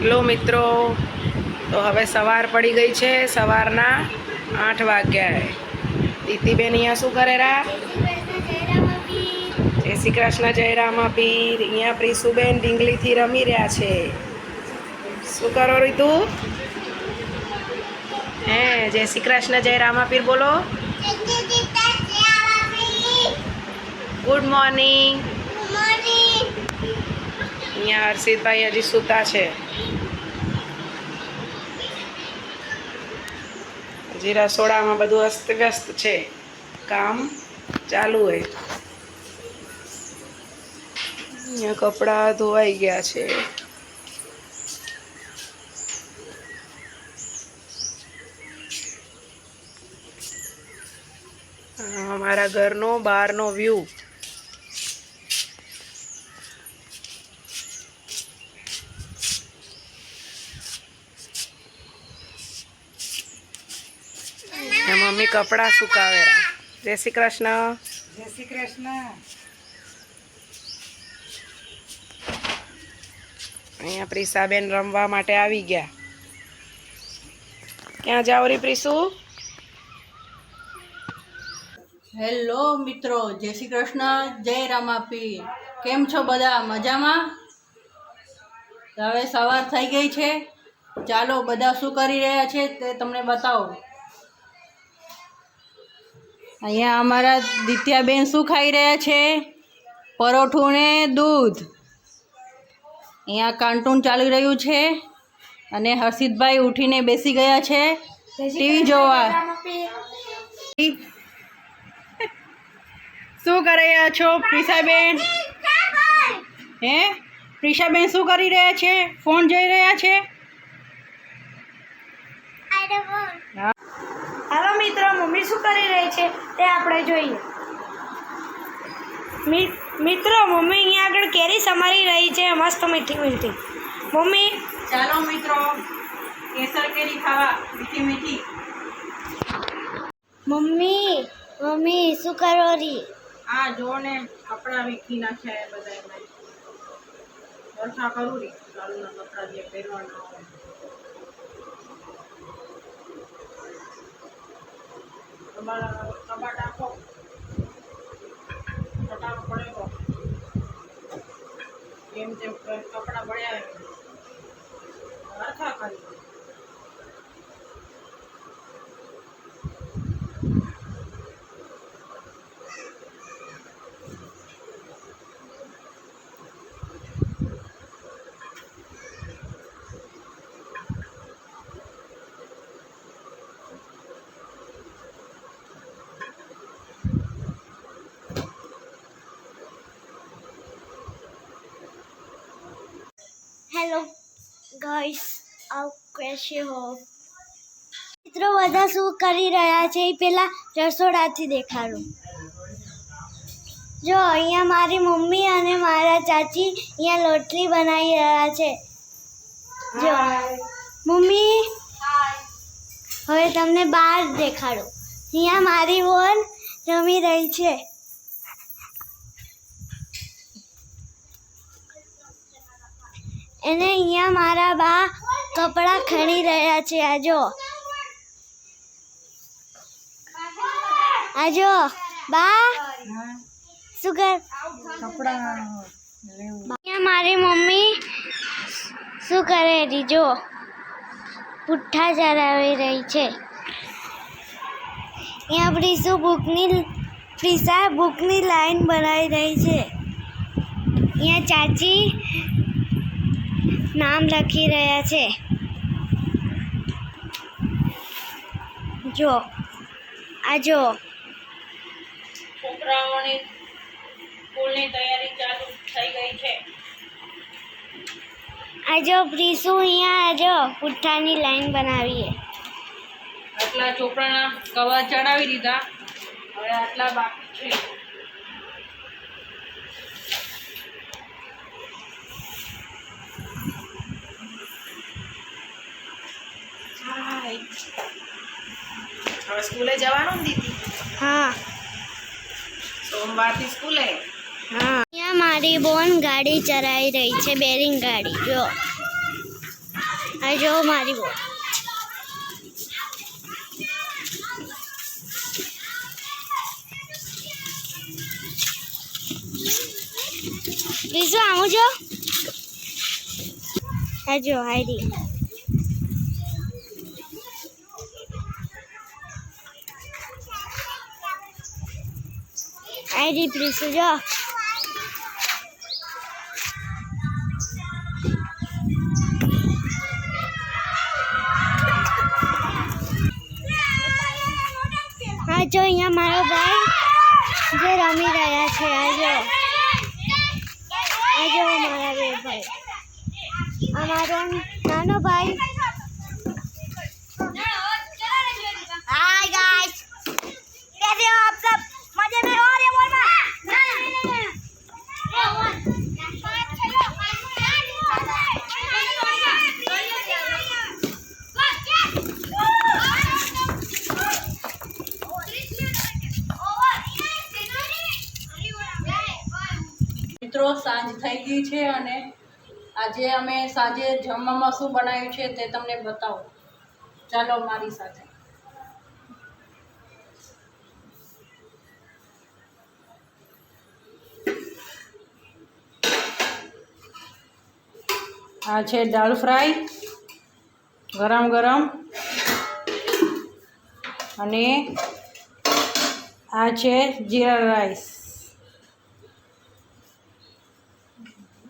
Hello મિત્રો? તો હવે સવાર પડી ગઈ છે સવારના આઠ વાગ્યા દીતીબેન અહીંયા શું કરે રા? જય શ્રી કૃષ્ણ જય રામા પીર અહીંયા પ્રીસુબેન ડીંગલીથી રમી રહ્યા છે. શું કરો રીતુ? હે જય શ્રી કૃષ્ણ જય રામા પીર બોલો ગુડ મોર્નિંગ અહીંયા હર્ષિતભાઈ હજી સૂતા છે. હજી સોડામાં બધું અસ્ત વ્યસ્ત છે. કામ ચાલુ હોય. અહીંયા કપડાં ધોવાઈ ગયા છે. મારા ઘરનો, બહારનો વ્યૂ ને મમ્મી કપડાં સુકાવેરા જય શ્રી કૃષ્ણ. જય શ્રી કૃષ્ણ. અહીંયા પ્રિસાબેન રમવા માટે આવી ગયા. ક્યાં જાઓ રી પ્રિસુ? હેલો મિત્રો જય શ્રી કૃષ્ણ જય રામાપી કેમ છો બધા? મજામાં? હવે સવાર થઈ ગઈ છે. ચાલો બધા શું કરી રહ્યા છે તે તમને બતાવો. અહીંયા અમારા દિત્યાબેન શું ખાઈ રહ્યા છે? પરોઠું ને દૂધ. અહીંયા કાર્ટૂન ચાલી રહ્યું છે અને હર્ષિતભાઈ ઉઠીને બેસી ગયા છે. ટીવી જોવા. શું કરી રહ્યા છો પ્રિશાબેન? હે? પ્રિશાબેન શું કરી રહ્યા છે? ફોન જોઈ રહ્યા છે? હાલો મિત્રો મમ્મી શું કરી રહી છે તે આપણે જોઈએ. મિત્રો મમ્મી અહીંયા આગળ કેરી સમારી રહી છે. મસ્ત મીઠી મીઠી મમ્મી. ચાલો મિત્રો કેસર કેરી ખાવા મીઠી મીઠી. મમ્મી મમ્મી શું કરો રી? આ જો ને કપડા વીખી નાખ્યા બધા વર્ષા કરું રી. ચાલુના કપડા જે પહેરવાના તમારા કબાટ આપો. કટારો પડેલો જેમ તેમ કપડા પડ્યા હરખા કરી હેલો ગાઈસ આવ કેસે હો. મિત્રો, બધા શું કરી રહ્યા છે એ પેલા રસોડાથી દેખાડું. જો, અહીંયા મારી મમ્મી અને મારા ચાચી અહીંયા લોટરી બનાવી રહ્યા છે. જો, મમ્મી, હવે તમને બહાર દેખાડું. અહીંયા મારી બોન રમી રહી છે. એને અહીંયા મારા બા કપડાં ખણી રહ્યા છે. આજો. આજો. બા. શું કર? અહીંયા મારી મમ્મી શું કરે રીજો? પુઠ્ઠા ચલાવી રહી છે. અહીંયા પ્રીસુ બુકની પ્રીસા બુકની લાઈન બનાવી રહી છે. અહીંયા ચાચી નામ લખી રહ્યા છે. જો આ જો. છોકરાઓની સ્કૂલની તૈયારી ચાલુ થઈ ગઈ છે. આજો પ્રીસુ અહીંયા આજો પુઠ્ઠાની લાઈન બનાવીએ. આટલા ચોપડાના કવર ચડાવી દીધા. હવે આટલા બાકી છે. સ્કૂલે જવાનું ને દીદી? હા. સોમવારથી સ્કૂલે? હા. અહીંયા મારી બોન ગાડી ચલાવી રહી છે બેરિંગ ગાડી જો. આ જો મારી બોન. બીજું આવું જો. આ જો હારી Hadi bir sıcak. જો, અહીંયા મારો ભાઈ જે રમી રહ્યા છે આજો આજો મારા બે ભાઈ. અમારો નાનો ભાઈ. હાય ગાઈસ કેસે હો આપ સબ મિત્રો સાંજ થઈ ગઈ છે અને આજે અમે સાંજે જમવામાં શું બનાવ્યું છે તે તમને બતાવો. ચાલો મારી સાથે. આ છે દાળ ફ્રાય, ગરમ ગરમ. અને આ છે જીરા રાઈસ.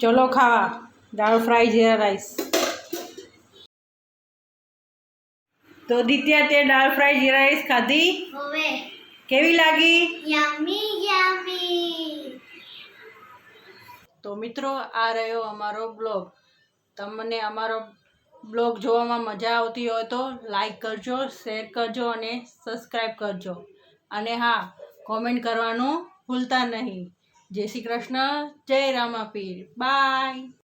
ચલો ખાવા. Dal fry jeera rice. તો દિત્યા તે દાળ ફ્રાય જીરા રાઈસ ખાધી? હવે. કેવી લાગી? યમી યમી. તો મિત્રો આ રહ્યો અમારો બ્લોગ. તમને અમારો બ્લોગ જોવામાં મજા આવતી હોય તો લાઈક કરજો શેર કરજો અને સબસ્ક્રાઈબ કરજો. અને હા કોમેન્ટ કરવાનું ભૂલતા નહીં. જય શ્રી કૃષ્ણ જય રામાપીર. બાય